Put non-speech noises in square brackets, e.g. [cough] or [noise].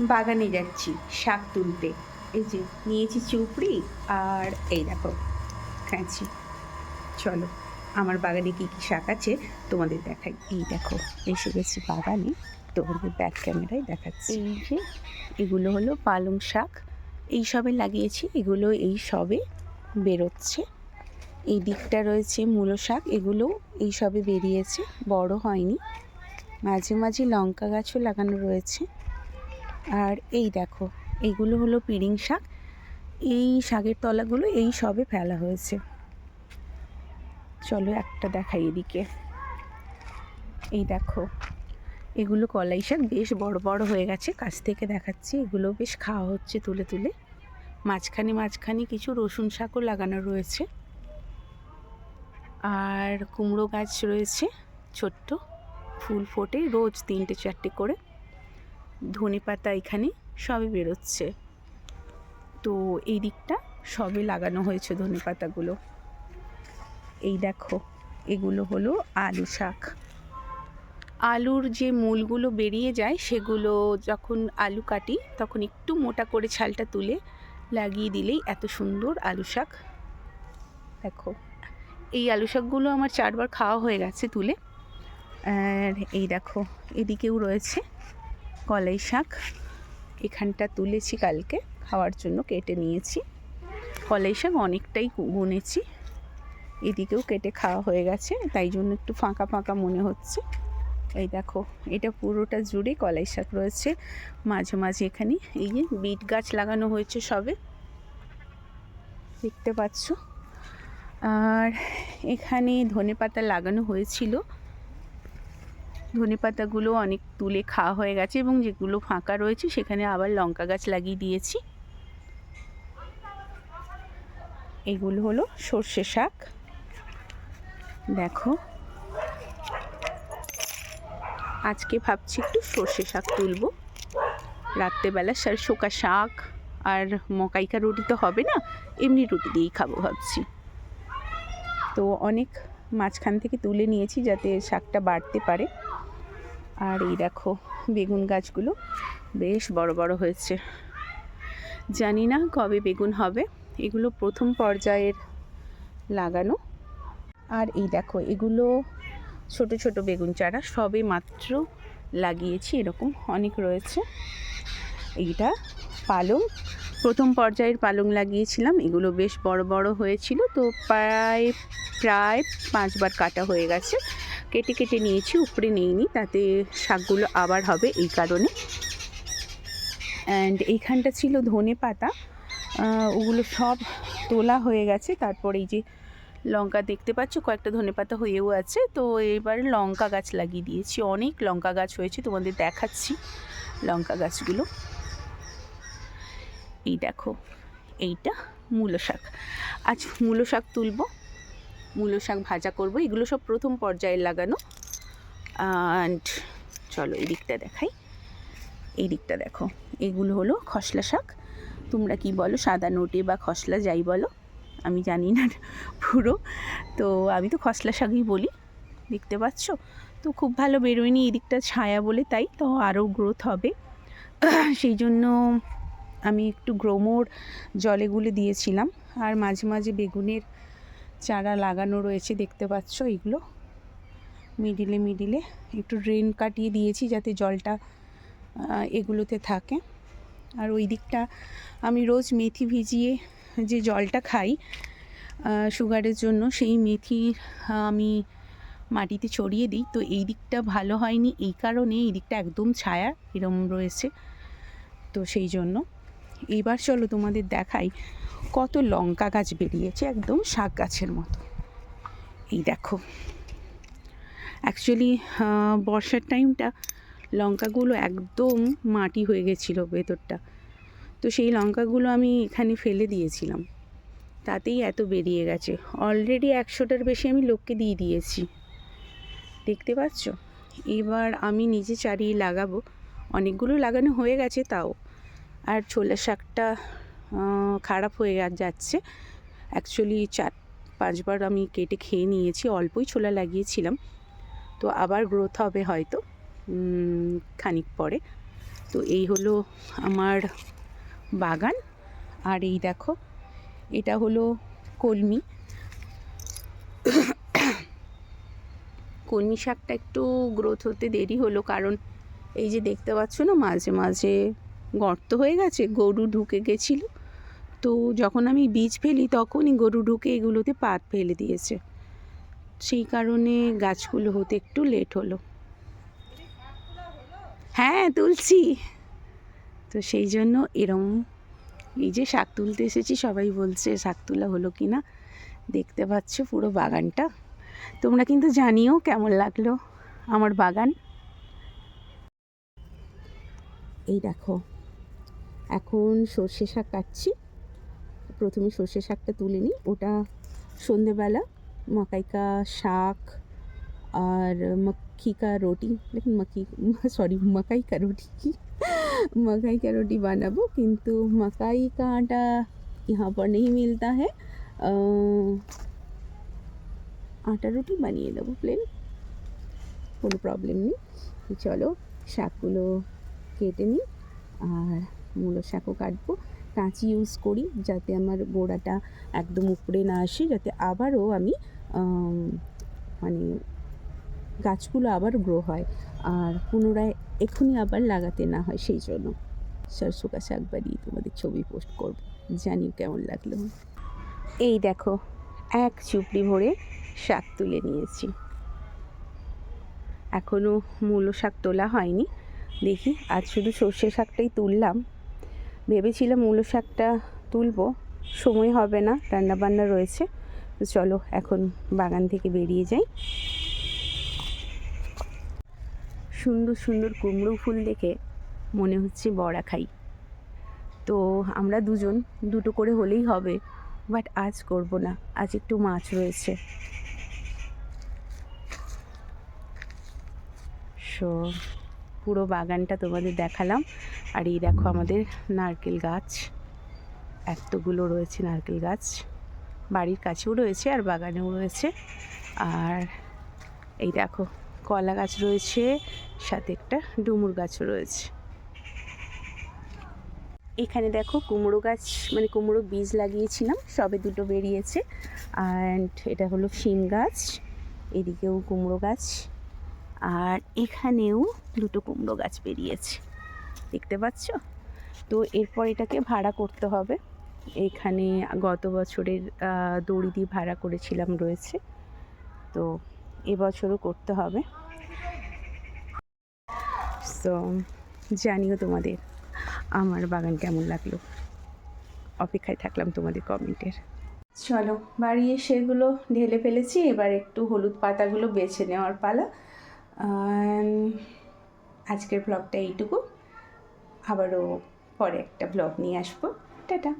বাগানে যাচ্ছি, শাক তুলতে। এই যে, নিয়েছি চুপড়ি আর এই দেখো, খাচ্ছি। চলো, আমার বাগানে কী কী শাক আছে তোমাদের দেখাই। এই দেখো, এসে গেছি বাগানে, তোমাদের ব্যাক ক্যামেরায় দেখাচ্ছি। এই যে, এগুলো হলো পালং শাক। এই সবে লাগিয়েছি, এগুলো এই সবে বেরোচ্ছে। এই দিকটা রয়েছে মূলো শাক, এগুলো এই সবে বেরিয়েছে, বড় হয়নি। মাঝে মাঝে লঙ্কা গাছও লাগানো রয়েছে। আর এই দেখো, এইগুলো হলো পিড়িং শাক। এই শাকের তলাগুলো এই সবে ফেলা হয়েছে। চলো একটা দেখাই এদিকে। এই দেখো, এগুলো কলাই শাক বেশ বড় বড় হয়ে গেছে। কাছ থেকে দেখাচ্ছি, এগুলো বেশ খাওয়া হচ্ছে তুলে তুলে। মাঝখানে মাঝখানে কিছু রসুন শাকও লাগানো রয়েছে। আর কুমড়ো গাছ রয়েছে, ছোট্ট। ফুল ফোটে রোজ তিনটে চারটে করে। ধনে পাতা এখানে সবে বেরোচ্ছে। তো এই দিকটা সবে লাগানো হয়েছে ধনে পাতাগুলো। এই দেখো, এগুলো হলো আলু শাক। আলুর যে মূলগুলো বেরিয়ে যায়, সেগুলো যখন আলু কাটি, তখন একটু মোটা করে ছালটা তুলে লাগিয়ে দিলেই এত সুন্দর আলু শাক। দেখো, এই আলু শাকগুলো আমার চারবার খাওয়া হয়ে গেছে তুলে। আর এই দেখো, এদিকেও রয়েছে কলাই শাক এখানটা তুলেছি কালকে, খাওয়ার জন্য কেটে নিয়েছি। কলাই শাক অনেকটাই গুনেছি, এদিকেও কেটে খাওয়া হয়ে গেছে, তাই জন্য একটু ফাঁকা ফাঁকা মনে হচ্ছে। এই দেখো, এটা পুরোটা জুড়ে কলাই শাক রয়েছে, মাঝে মাঝে এখানে এই যে বিট গাছ লাগানো হয়েছে সবে। দেখতে পাচ্ছ? আর এখানে ধনে পাতা লাগানো হয়েছিল। ধনে পাতাগুলো অনেক তুলে খাওয়া হয়ে গেছে এবং যেগুলো ফাঁকা রয়েছে সেখানে আবার লঙ্কা গাছ লাগিয়ে দিয়েছি। এগুলো হলো সর্ষে শাক। দেখো। আজকে ভাবছি একটু সর্ষে শাক তুলবো। রাত্রেবেলা স্যার শোকা শাক আর মকাইকা রুটি তো হবে না, এমনি রুটি দিয়েই খাব ভাবছি। তো অনেক মাঝখান থেকে তুলে নিয়েছি যাতে শাকটা বাড়তে পারে। আর এই দেখো বেগুন গাছগুলো বেশ বড় বড় হয়েছে। জানি না কবে বেগুন হবে, এগুলো প্রথম পর্যায়ের লাগানো। আর এই দেখো, এগুলো ছোট ছোট বেগুন চারা, সবে মাত্র লাগিয়েছি, এরকম অনেক রয়েছে। এইটা পালং, প্রথম পর্যায়ের পালং লাগিয়েছিলাম, এগুলো বেশ বড় বড় হয়েছিল, তো প্রায় প্রায় পাঁচবার কাটা হয়ে গেছে। কেটে কেটে নিয়েছি, উপরে নিইনি, তাতে শাকগুলো আবার হবে এই কারণে। অ্যান্ড এইখানটা ছিল ধনে পাতা ওগুলো সব তোলা হয়ে গেছে। তারপর এই যে লঙ্কা দেখতে পাচ্ছ, কয়েকটা ধনে পাতা হয়েও আছে। তো এবার লঙ্কা গাছ লাগিয়ে দিয়েছি। অনেক লঙ্কা গাছ হয়েছে, তোমাদের দেখাচ্ছি লঙ্কা গাছগুলো। এই দেখো, এইটা মূলো শাক। আজ মূলো শাক তুলবো। মূলো শাক ভাজা করব। এগুলো সব প্রথম পর্যায়ে লাগানো। অ্যান্ড চলো এই দিকটা দেখাই। এই দিকটা দেখো, এগুলো হলো খসলা শাক। তোমরা কি বলো, সাদা নোটে বা খসলা যাই বলো, আমি জানি না পুরো। তো আমি তো খসলা শাকই বলি, দেখতে পাচ্ছ? তো খুব ভালো বেরোয়নি এই দিকটা ছায়া বলে, তাই তো আরও গ্রোথ হবে। [clears throat] সেই জন্য আমি একটু গ্রোমোর জলে গুলে দিয়েছিলাম। আর মাঝে মাঝে বেগুনের চারা লাগানো রয়েছে, দেখতে পাচ্ছ এগুলো। মিডিলে মিডিলে একটু ড্রেন কাটিয়ে দিয়েছি যাতে জলটা এগুলোতে থাকে। আর ওই দিকটা আমি রোজ মেথি ভিজিয়ে যে জলটা খাই সুগারের জন্য সেই মেথি আমি মাটিতে ছড়িয়ে দিই। তো এই দিকটা ভালো হয়নি, এই কারণে এই দিকটা একদম ছায়া এরম রয়েছে। তো সেই জন্য এইবার চলো তোমাদের দেখাই কত লঙ্কা গাছ বেরিয়েছে একদম শাক গাছের মতো। এই দেখো। অ্যাকচুয়ালি বর্ষার টাইমটা লঙ্কাগুলো একদম মাটি হয়ে গেছিল ভেতরটা। তো সেই লঙ্কাগুলো আমি এখানে ফেলে দিয়েছিলাম। তাতেই এত বেরিয়ে গেছে। অলরেডি একশোটার বেশি আমি লোককে দিয়ে দিয়েছি। দেখতে পাচ্ছ? এবার আমি নিজে চারিয়ে লাগাবো। অনেকগুলো লাগানো হয়ে গেছে তাও। আর ছোলা শাকটা খারাপ হয়ে যাচ্ছে। অ্যাকচুয়ালি চার, পাঁচবার আমি কেটে খেয়ে নিয়েছি, অল্পই ছোলা লাগিয়েছিলাম। তো আবার গ্রোথ হবে হয়তো খানিক পরে। তো এই হলো আমার বাগান। আর এই দেখো, এটা হলো কলমি। কলমি শাকটা একটু গ্রোথ হতে দেরি হলো, কারণ এই যে দেখতে পাচ্ছ না, মাঝে মাঝে গর্ত হয়ে গেছে, গরু ঢুকে গেছিল। তো যখন আমি বীজ ফেলি তখনই গরু ঢুকে এগুলোতে পাত ফেলে দিয়েছে। সেই কারণে গাছগুলো হতে একটু লেট হলো। হ্যাঁ তুলছি। তো সেই জন্য এরম এই যে শাক তুলতে এসেছি, সবাই বলছে শাক তোলা হলো কি না দেখতে পাচ্ছ পুরো বাগানটা। তোমরা কিন্তু জানিও কেমন লাগল আমার বাগান। এই দেখো। এখন সর্ষে শাক কাটছি প্রথমে সর্ষে শাকটা তুলে নিই ওটা সন্ধেবেলা মাকাই কা শাক और मक्खी का रोटी लेकिन मक्खी सॉरी मकाई का रोटी की मकाई का रोटी বানাবো কিন্তু मकाई का आटा यहाँ पर नहीं मिलता है अ, আটা রুটি বানিয়ে দেবো প্লেন কোনো প্রবলেম নেই তো চলো শাকগুলো কেটে নিই আর মূলো শাকও কাটবো। কাঁচি ইউজ করি যাতে আমার গোড়াটা একদম উপরে না আসে, যাতে আবারও আমি মানে গাছগুলো আবার গ্রো হয় আর পুনরায় এখনই আবার লাগাতে না হয় সেই জন্য। সরষু কা শাক বানিয়ে তোমাদের ছবি পোস্ট করব। জানি কেমন লাগল। এই দেখো, এক চুপড়ি ভরে শাক তুলে নিয়েছি। এখনও মূলো শাক তোলা হয়নি। দেখি, আজ শুধু সর্ষে শাকটাই তুললাম। ভেবেছিলাম মূলো শাকটা তুলবো, সময় হবে না, রান্নাবান্না রয়েছে। তো চলো এখন বাগান থেকে বেরিয়ে যাই। সুন্দর সুন্দর কুমড়ো ফুল দেখে মনে হচ্ছে বড়া খাই। তো আমরা দুজন, দুটো করে হলেই হবে, বাট আজ করব না, আজ একটু মাছ রয়েছে। সো পুরো বাগানটা তোমাদের দেখালাম। আর এই দেখো আমাদের নারকেল গাছ। এতগুলো রয়েছে নারকেল গাছ। বাড়ির কাছেও রয়েছে আর বাগানেও রয়েছে। আর এই দেখো কলা গাছ রয়েছে, সাথে একটা ডুমুর গাছও রয়েছে। এখানে দেখো কুমড়ো গাছ মানে কুমড়ো বীজ লাগিয়েছিলাম, সবে দুটো বেরিয়েছে। অ্যান্ড এটা হলো শিম গাছ, এদিকেও কুমড়ো গাছ। আর এখানেও দুটো কুমড়ো গাছ বেরিয়েছে। দেখতে পাচ্ছ? তো এরপর এটাকে ভাড়া করতে হবে। এখানে গত বছরের দড়ি দিয়ে ভাড়া করেছিলাম রয়েছে। তো এবছরও করতে হবে। তো জানিও তোমাদের আমার বাগান কেমন লাগল? অপেক্ষায় থাকলাম তোমাদের কমেন্টের। চলো বাড়ি এসে এগুলো ঢেলে ফেলেছি। এবার একটু হলুদ পাতাগুলো বেছে নেওয়ার পালা। আজকের ব্লগটা এইটুকু। আবারও পরে একটা ব্লগ নিয়ে আসব। টাটা।